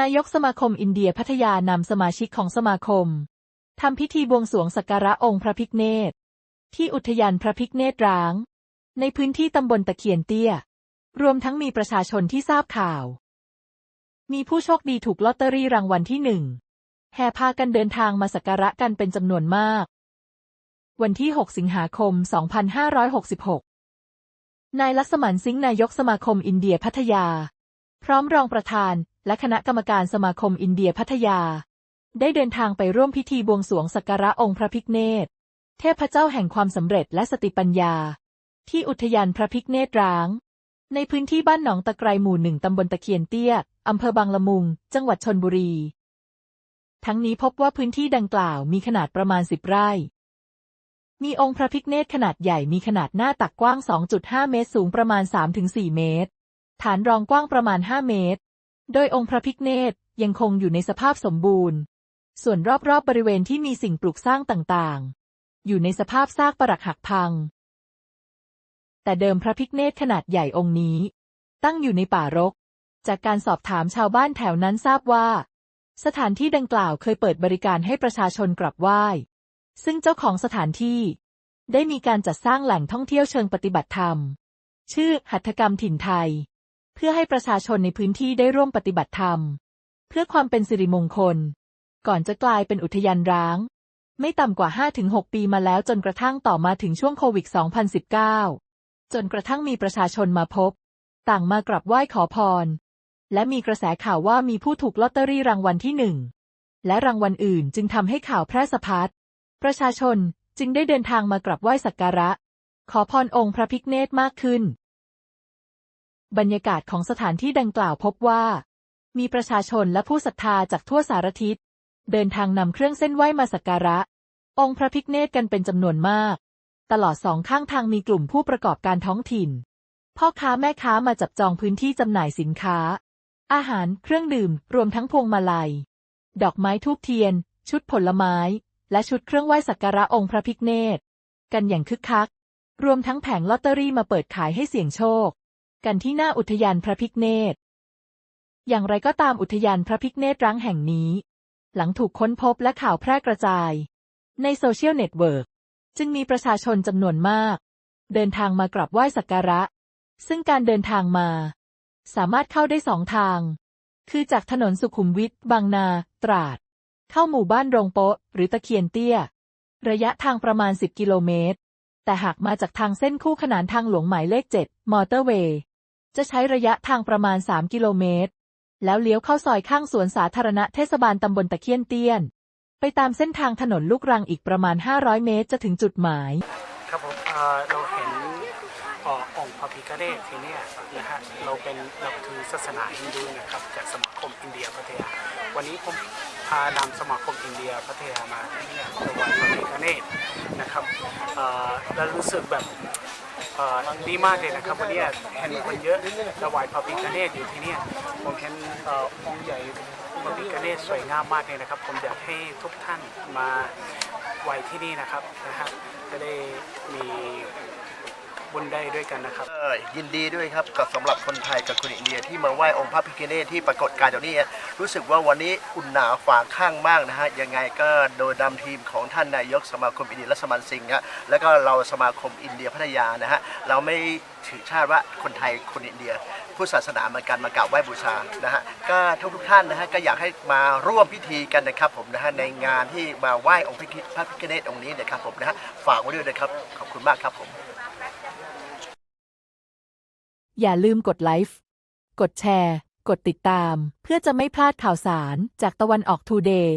นายกสมาคมอินเดียพัทยานำสมาชิกของสมาคมทำพิธีบวงสรวงสักการะองค์พระพิฆเนศที่อุทยานพระพิฆเนศร้าง ในพื้นที่ตำบลตะเคียนเตี้ย รวมทั้งมีประชาชนที่ทราบข่าว มีผู้โชคดีถูกลอตเตอรี่รางวัลที่หนึ่งแห่พากันเดินทางมาสักการะกันเป็นจำนวนมาก วันที่ 6 สิงหาคม 2566 นายลักษมันซิงห์นายกสมาคมอินเดียพัทยา พร้อมรองประธาน และคณะกรรมการสมาคมอินเดียพัทยา ได้เดินทางไปร่วมพิธีบวงสรวงสักการะองค์พระพิฆเนศ เทพเจ้าแห่งความสำเร็จและสติปัญญา ที่อุทยานพระพิฆเนศร้าง ในพื้นที่บ้านหนองตะไครหมู่หนึ่งตำบลตะเคียนเตี้ยอำเภอบางละมุง จังหวัดชนบุรี ทั้งนี้พบว่าพื้นที่ดังกล่าวมีขนาดประมาณ10ไร่มีองค์พระพิฆเนศขนาดใหญ่มีขนาดหน้าตักกว้าง 2.5 เมตร สูงประมาณ 3-4 เมตร ฐานรองกว้างประมาณ 5 เมตร โดยองค์พระพิฆเนศยังคงอยู่ในสภาพสมบูรณ์ ส่วนรอบๆบบริเวณที่มีสิ่งปลูกสร้างต่างๆ อยู่ในสภาพซากปรักหักพัง แต่เดิมพระพิฆเนศขนาดใหญ่องค์นี้ ตั้งอยู่ในป่ารก จากการสอบถามชาวบ้านแถวนั้นทราบว่า สถานที่ดังกล่าวเคยเปิดบริการให้ประชาชนกราบไหว้ ซึ่งเจ้าของสถานที่ ได้มีการจัดสร้างแหล่งท่องเที่ยวเชิงปฏิบัติธรรม ชื่อหัตถกรรมถิ่นไทย เพื่อให้ประชาชนในพื้นที่ได้ร่วมปฏิบัติธรรม เพื่อความเป็นสิริมงคล ก่อนจะกลายเป็นอุทยานร้าง ไม่ต่ำกว่า 5-6 ปีมาแล้วจนกระทั่งต่อมาถึงช่วงโควิด 2019 จนกระทั่งมีประชาชนมาพบ ต่างมากราบไหว้ขอพร และมีกระแสข่าวว่ามีผู้ถูกลอตเตอรี่รางวัลที่หนึ่งและรางวัลอื่นจึงทำให้ข่าวแพร่สะพัดประชาชนจึงได้เดินทางมากราบไหว้สักการะ ขอพรองค์พระพิฆเนศมากขึ้น บรรยากาศของสถานที่ดังกล่าวพบว่า มีประชาชนและผู้ศรัทธาจากทั่วสารทิศ เดินทางนำเครื่องเส้นไหว้มาสักการะ องค์พระพิฆเนศกันเป็นจำนวนมาก ตลอดสองข้างทางมีกลุ่มผู้ประกอบการท้องถิ่น พ่อค้าแม่ค้ามาจับจองพื้นที่จำหน่ายสินค้า อาหารเครื่องดื่ม รวมทั้งพวงมาลัย ดอกไม้ทูบเทียน ชุดผลไม้ และชุดเครื่องไหว้สักการะองค์พระพิฆเนศกันอย่างคึกคัก รวมทั้งแผงลอตเตอรี่มาเปิดขายให้เสี่ยงโชค กันที่หน้าอุทยานพระพิฆเนศอย่างไรก็ตามอุทยานพระพิฆเนศร้างแห่งนี้ หลังถูกค้นพบและข่าวแพร่กระจาย ในโซเชียลเน็ตเวิร์กจึงมีประชาชนจำนวนมาก เดินทางมากราบไหว้สักการะ ซึ่งการเดินทางมา สามารถเข้าได้สองทาง คือจากถนนสุขุมวิทบางนา ตราด เข้าหมู่บ้านโรงโป๊ะ หรือตะเคียนเตี้ย ระยะทางประมาณ 10 กิโลเมตร แต่หากมาจากทางเส้นคู่ขนานทางหลวงหมายเลข 7 มอเตอร์เวย์ จะใช้ระยะทางประมาณ 3 กิโลเมตร แล้วเลี้ยวเข้าซอยข้างสวนสาธารณะเทศบาลตำบลตะเคียนเตี้ยน ไปตามเส้นทางถนนลูกรังอีกประมาณ 500 เมตรจะถึงจุดหมาย ครับผมเราเห็นอองค์พระพิฆเนศที่เนี่ยนะฮะเราเป็นนับถือศาสนาฮินดูนะครับจากสมาคมอินเดียพัทยาวันนี้ผมพานำสมาคมอินเดียพัทยามาที่เนี่ยถวายพระพิฆเนศนะครับเอ่อแล้วรู้สึกแบบ ดีมากเลยนะครับวันนี้เห็นคนเยอะถวายพระพิฆเนศอยู่ที่นี่ผมเห็นองค์ใหญ่พระพิฆเนศสวยงามมากเลยนะครับ ผมอยากให้ทุกท่านมาไหว้ที่นี่นะครับนะฮะจะได้มีุญได้ด้วยกันนะครับ เอ่อยินดีด้วยครับกับสำหรับคนไทยกับคนอินเดียที่มาไหว้องค์พระพิฆเนศที่ปรากฏการณ์ตรงนี้ รู้สึกว่าวันนี้อุ่นหนาฝาข้างมากนะฮะยังไงก็โดยนำทีมของท่านนายกสมาคมอินเดียรัสมันสิงห์ฮะแล้วก็เราสมาคมอินเดียพัทยานะฮะเราไม่ถือชาติว่าคนไทยคนอินเดียผู้ศาสนาเหมือนกันมากราบไหว้บูชานะฮะก็ทุกทุกท่านนะฮะก็อยากให้มาร่วมพิธีกันนะครับผมนะฮะในงานที่มาไหว้องค์พระพิฆเนศองค์นี้นะครับผมนะฮะฝากไว้ด้วยนะครับขอบคุณมากครับผม อย่าลืมกดไลค์กดแชร์ กดติดตาม เพื่อจะไม่พลาดข่าวสารจากตะวันออกทูเดย์